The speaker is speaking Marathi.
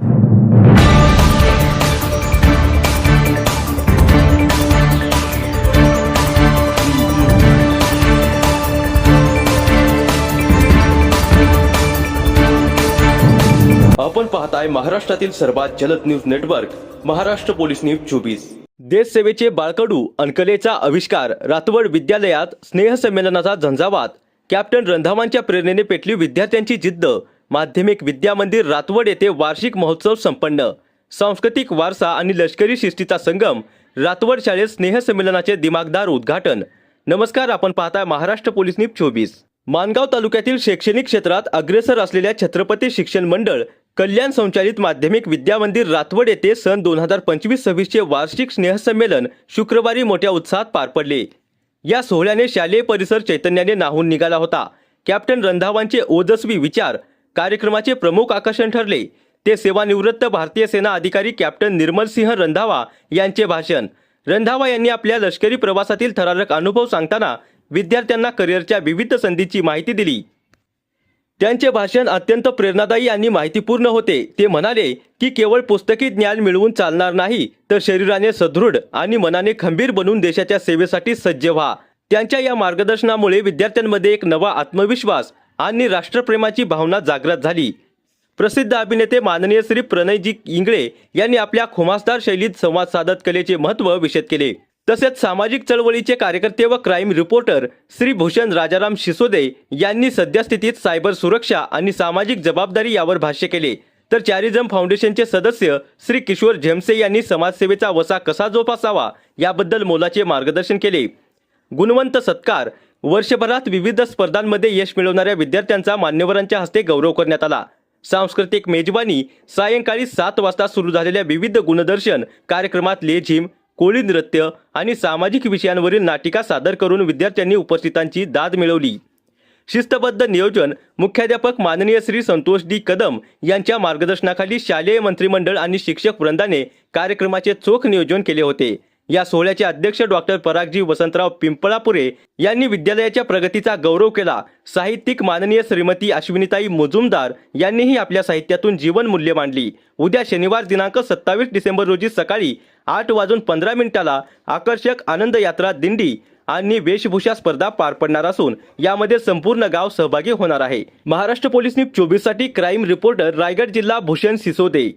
आपण पाहताय महाराष्ट्रातील सर्वात जलद news network Maharashtra police news चोवीस. देशसेवेचे बाळकडू अनकलेचा आविष्कार रातवड विद्यालयात स्नेहसंमेलनाचा झंझावात. कॅप्टन रंधावांच्या प्रेरणेने पेटली विद्यार्थ्यांची जिद्द माध्यमिक विद्या मंदिर रातवड येथे वार्षिक महोत्सव संपन्न. सांस्कृतिक वारसा आणि लष्करी शिस्तीचा संगम रातवड शाळेत स्नेहसंमेलनाचे दिमागदार उद्घाटन. नमस्कार आपण पाहताय महाराष्ट्र पोलीस न्यूज चोवीस. मानगाव तालुक्यातील शैक्षणिक क्षेत्रात अग्रेसर असलेल्या छत्रपती शिक्षण मंडळ कल्याण संचालित माध्यमिक विद्या मंदिर रातवड येथे सन दोन हजार पंचवीस सव्वीसचे वार्षिक स्नेहसंमेलन शुक्रवारी मोठ्या उत्साहात पार पडले. या सोहळ्याने शालेय परिसर चैतन्याने नाहून निघाला होता. कॅप्टन रंधावांचे ओजस्वी विचार कार्यक्रमाचे प्रमुख आकर्षण ठरले. ते सेवानिवृत्त भारतीय सेना अधिकारी कॅप्टन निर्मल सिंह रंधावा यांचे भाषण. रंधावा यांनी आपल्या लष्करी प्रवासातील थरारक अनुभव सांगताना विद्यार्थ्यांना करिअरच्या विविध संधीची माहिती दिली. त्यांचे भाषण अत्यंत प्रेरणादायी आणि माहितीपूर्ण होते. ते म्हणाले की केवळ पुस्तकी ज्ञान मिळवून चालणार नाही तर शरीराने सदृढ आणि मनाने खंबीर बनून देशाच्या सेवेसाठी सज्ज व्हा. त्यांच्या या मार्गदर्शनामुळे विद्यार्थ्यांमध्ये एक नवा आत्मविश्वास आणि राष्ट्रप्रेमाची भावना जागृत झाली. प्रसिद्ध अभिनेते माननीय श्री प्रणयजी इंगळे यांनी आपल्या खुमासदार शैलीत संवाद साधत कलेचे महत्त्व विषद केले. तसेच सामाजिक चळवळीचे कार्यकर्ते व क्राईम रिपोर्टर श्री भूषण राजाराम शिसोदे यांनी सद्यस्थितीत सायबर सुरक्षा आणि सामाजिक जबाबदारी यावर भाष्य केले. तर चॅरिझम फाउंडेशनचे सदस्य श्री किशोर झेमसे यांनी समाजसेवेचा वसा कसा जोपासावा याबद्दल मोलाचे मार्गदर्शन केले. गुणवंत सत्कार. वर्षभरात विविध स्पर्धांमध्ये यश मिळवणाऱ्या विद्यार्थ्यांचा मान्यवरांच्या हस्ते गौरव करण्यात आला. सांस्कृतिक मेजवानी. सायंकाळी सात वाजता सुरू झालेल्या विविध गुणदर्शन कार्यक्रमात लेझिम कोळी नृत्य आणि सामाजिक विषयांवरील नाटिका सादर करून विद्यार्थ्यांनी उपस्थितांची दाद मिळवली. शिस्तबद्ध नियोजन. मुख्याध्यापक माननीय श्री संतोष डी कदम यांच्या मार्गदर्शनाखाली शालेय मंत्रिमंडळ आणि शिक्षक वृंदाने कार्यक्रमाचे चोख नियोजन केले होते. या सोहळ्याचे अध्यक्ष डॉक्टर परागजी वसंतराव पिंपळापुरे यांनी विद्यालयाच्या प्रगतीचा गौरव केला. साहित्यिक माननीय श्रीमती अश्विनीताई मुजुमदार यांनीही आपल्या साहित्यातून जीवन मूल्य मांडली. उद्या शनिवार दिनांक सत्तावीस डिसेंबर रोजी सकाळी आठ वाजून पंधरा मिनिटाला आकर्षक आनंद यात्रा दिंडी आणि वेशभूषा स्पर्धा पार पडणार असून यामध्ये संपूर्ण गाव सहभागी होणार आहे. महाराष्ट्र पोलीस न्यूज चोवीससाठी क्राईम रिपोर्टर रायगड जिल्हा भूषण सिसोदे.